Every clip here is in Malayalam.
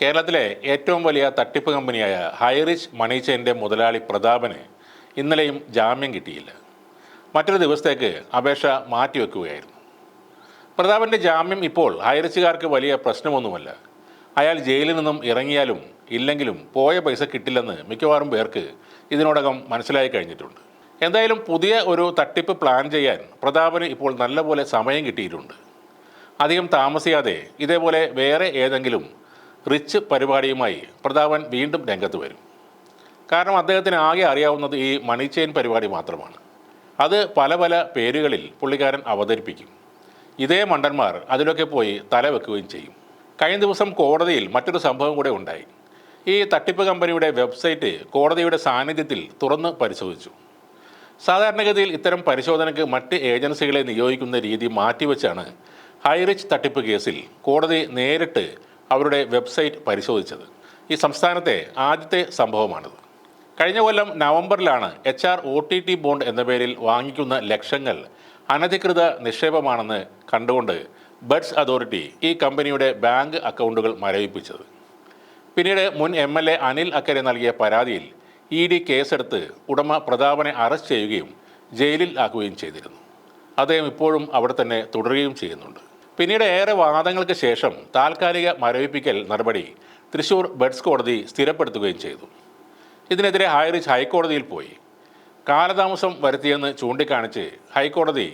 കേരളത്തിലെ ഏറ്റവും വലിയ തട്ടിപ്പ് കമ്പനിയായ ഹൈറിച്ച് മണി മുതലാളി പ്രതാപന് ഇന്നലെയും ജാമ്യം കിട്ടിയില്ല. മറ്റൊരു ദിവസത്തേക്ക് അപേക്ഷ മാറ്റിവെക്കുകയായിരുന്നു. പ്രതാപന്റെ ജാമ്യം ഇപ്പോൾ ഹൈറിച്ചുകാർക്ക് വലിയ പ്രശ്നമൊന്നുമല്ല. അയാൾ ജയിലിൽ നിന്നും ഇറങ്ങിയാലും ഇല്ലെങ്കിലും പോയ പൈസ കിട്ടില്ലെന്ന് മിക്കവാറും പേർക്ക് ഇതിനോടകം മനസ്സിലായി കഴിഞ്ഞിട്ടുണ്ട്. എന്തായാലും പുതിയ ഒരു തട്ടിപ്പ് പ്ലാൻ ചെയ്യാൻ പ്രതാപന് ഇപ്പോൾ നല്ലപോലെ സമയം കിട്ടിയിട്ടുണ്ട്. അധികം താമസിയാതെ ഇതേപോലെ വേറെ ഏതെങ്കിലും റിച്ച് പരിപാടിയുമായി പ്രതാപൻ വീണ്ടും രംഗത്ത് വരും. കാരണം അദ്ദേഹത്തിന് ആകെ അറിയാവുന്നത് ഈ മണി ചെയിൻ പരിപാടി മാത്രമാണ്. അത് പല പല പേരുകളിൽ പുള്ളിക്കാരൻ അവതരിപ്പിക്കും. ഇതേ മണ്ടന്മാർ അതിലൊക്കെ പോയി തല വെക്കുകയും ചെയ്യും. കഴിഞ്ഞ ദിവസം കോടതിയിൽ മറ്റൊരു സംഭവം കൂടെ ഉണ്ടായി. ഈ തട്ടിപ്പ് കമ്പനിയുടെ വെബ്സൈറ്റ് കോടതിയുടെ സാന്നിധ്യത്തിൽ തുറന്ന് പരിശോധിച്ചു. സാധാരണഗതിയിൽ ഇത്തരം പരിശോധനയ്ക്ക് മറ്റ് ഏജൻസികളെ നിയോഗിക്കുന്ന രീതി മാറ്റിവെച്ചാണ് ഹൈറിച്ച് തട്ടിപ്പ് കേസിൽ കോടതി നേരിട്ട് അവരുടെ വെബ്സൈറ്റ് പരിശോധിച്ചത്. ഈ സംസ്ഥാനത്തെ ആദ്യത്തെ സംഭവമാണിത്. കഴിഞ്ഞ കൊല്ലം നവംബറിലാണ് H R O T T bond എന്ന പേരിൽ വാങ്ങിക്കുന്ന ലക്ഷങ്ങൾ അനധികൃത നിക്ഷേപമാണെന്ന് കണ്ടുകൊണ്ട് ബഡ്സ് അതോറിറ്റി ഈ കമ്പനിയുടെ ബാങ്ക് അക്കൗണ്ടുകൾ മരവിപ്പിച്ചത്. പിന്നീട് മുൻ എം എൽ എ അനിൽ അക്കരെ നൽകിയ പരാതിയിൽ ഇ ഡി കേസെടുത്ത് ഉടമ പ്രതാപനെ അറസ്റ്റ് ചെയ്യുകയും ജയിലിൽ ആക്കുകയും ചെയ്തിരുന്നു. അദ്ദേഹം ഇപ്പോഴും അവിടെ തന്നെ തുടരുകയും ചെയ്യുന്നുണ്ട്. പിന്നീട് ഏറെ വാദങ്ങൾക്ക് ശേഷം താൽക്കാലിക മരവിപ്പിക്കൽ നടപടി തൃശൂർ ബെഡ്സ് കോടതി സ്ഥിരപ്പെടുത്തുകയും ചെയ്തു. ഇതിനെതിരെ ഹൈറിച്ച് ഹൈക്കോടതിയിൽ പോയി. കാലതാമസം വരുത്തിയെന്ന് ചൂണ്ടിക്കാണിച്ച് ഹൈക്കോടതി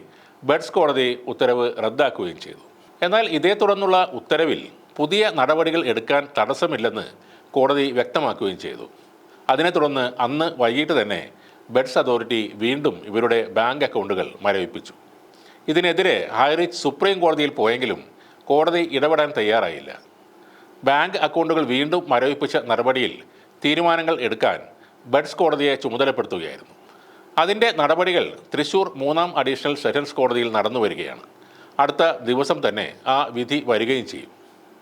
ബെഡ്സ് കോടതി ഉത്തരവ് റദ്ദാക്കുകയും ചെയ്തു. എന്നാൽ ഇതേ തുടർന്നുള്ള ഉത്തരവിൽ പുതിയ നടപടികൾ എടുക്കാൻ തടസ്സമില്ലെന്ന് കോടതി വ്യക്തമാക്കുകയും ചെയ്തു. അതിനെ തുടർന്ന് അന്ന് വൈകിട്ട് തന്നെ ബെഡ്സ് അതോറിറ്റി വീണ്ടും ഇവരുടെ ബാങ്ക് അക്കൗണ്ടുകൾ മരവിപ്പിച്ചു. ഇതിനെതിരെ ഹൈറിച്ച് സുപ്രീം കോടതിയിൽ പോയെങ്കിലും കോടതി ഇടപെടാൻ തയ്യാറായില്ല. ബാങ്ക് അക്കൗണ്ടുകൾ വീണ്ടും മരവിപ്പിച്ച നടപടിയിൽ തീരുമാനങ്ങൾ എടുക്കാൻ ബഡ്സ് കോടതിയെ ചുമതലപ്പെടുത്തുകയായിരുന്നു. അതിന്റെ നടപടികൾ തൃശൂർ മൂന്നാം അഡീഷണൽ സെഷൻസ് കോടതിയിൽ നടന്നു വരികയാണ്. അടുത്ത ദിവസം തന്നെ ആ വിധി വരികയും ചെയ്യും.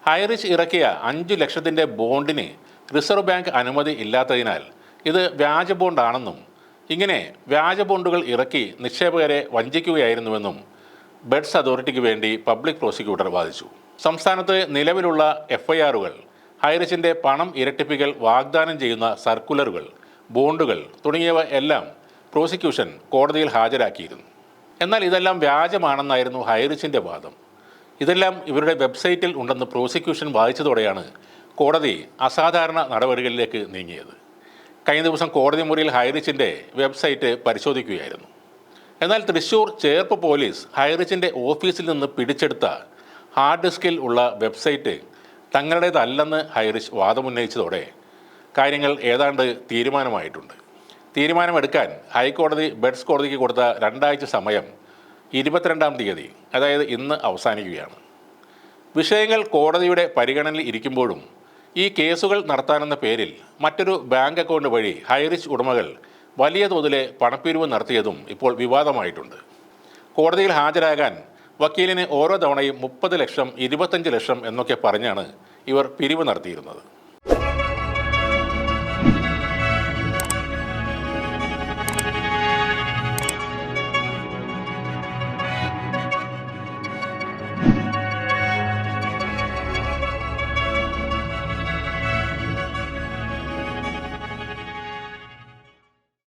ഹൈറിച്ച് ഇറക്കിയ അഞ്ചു ലക്ഷത്തിന്റെ ബോണ്ടിന് റിസർവ് ബാങ്ക് അനുമതി ഇല്ലാത്തതിനാൽ ഇത് വ്യാജ ബോണ്ടാണെന്നും ഇങ്ങനെ വ്യാജ ബോണ്ടുകൾ ഇറക്കി നിക്ഷേപകരെ വഞ്ചിക്കുകയായിരുന്നുവെന്നും ബെഡ്സ് അതോറിറ്റിക്ക് വേണ്ടി പബ്ലിക് പ്രോസിക്യൂട്ടർ വാദിച്ചു. സംസ്ഥാനത്ത് നിലവിലുള്ള എഫ്ഐആറുകൾ ഹൈറിച്ചിന്റെ പണം ഇരട്ടിപ്പിക്കൽ വാഗ്ദാനം ചെയ്യുന്ന സർക്കുലറുകൾ ബോണ്ടുകൾ തുടങ്ങിയവ എല്ലാം പ്രോസിക്യൂഷൻ കോടതിയിൽ ഹാജരാക്കിയിരുന്നു. എന്നാൽ ഇതെല്ലാം വ്യാജമാണെന്നായിരുന്നു ഹൈറിച്ചിന്റെ വാദം. ഇതെല്ലാം ഇവരുടെ വെബ്സൈറ്റിൽ ഉണ്ടെന്ന് പ്രോസിക്യൂഷൻ വാദിച്ചതോടെയാണ് കോടതി അസാധാരണ നടപടികളിലേക്ക് നീങ്ങിയത്. കഴിഞ്ഞ ദിവസം കോടതി മുറിയിൽ ഹൈറിച്ചിന്റെ വെബ്സൈറ്റ് പരിശോധിക്കുകയായിരുന്നു. എന്നാൽ തൃശൂർ ചേർപ്പ് പോലീസ് ഹൈറിച്ചിന്റെ ഓഫീസിൽ നിന്ന് പിടിച്ചെടുത്ത ഹാർഡ് ഡിസ്കിൽ ഉള്ള വെബ്സൈറ്റ് തങ്ങളുടേതല്ലെന്ന് ഹൈറിച്ച് വാദമുന്നയിച്ചതോടെ കാര്യങ്ങൾ ഏതാണ്ട് തീരുമാനമായിട്ടുണ്ട്. തീരുമാനമെടുക്കാൻ ഹൈക്കോടതി ബെഡ്സ് കോടതിക്ക് കൊടുത്ത രണ്ടാഴ്ച സമയം ഇരുപത്തിരണ്ടാം തീയതി അതായത് ഇന്ന് അവസാനിക്കുകയാണ്. വിഷയങ്ങൾ കോടതിയുടെ പരിഗണനയിൽ ഇരിക്കുമ്പോഴും ഈ കേസുകൾ നടത്താനെന്ന പേരിൽ മറ്റൊരു ബാങ്ക് അക്കൗണ്ട് വഴി ഹൈറിച്ച് ഉടമകൾ വലിയ തോതിലെ പണപ്പിരിവ് നടത്തിയതും ഇപ്പോൾ വിവാദമായിട്ടുണ്ട്. കോടതിയിൽ ഹാജരാകാൻ വക്കീലിന് ഓരോ തവണയും മുപ്പത് ലക്ഷം ഇരുപത്തഞ്ച് ലക്ഷം എന്നൊക്കെ പറഞ്ഞാണ് ഇവർ പിരിവ് നടത്തിയിരുന്നത്.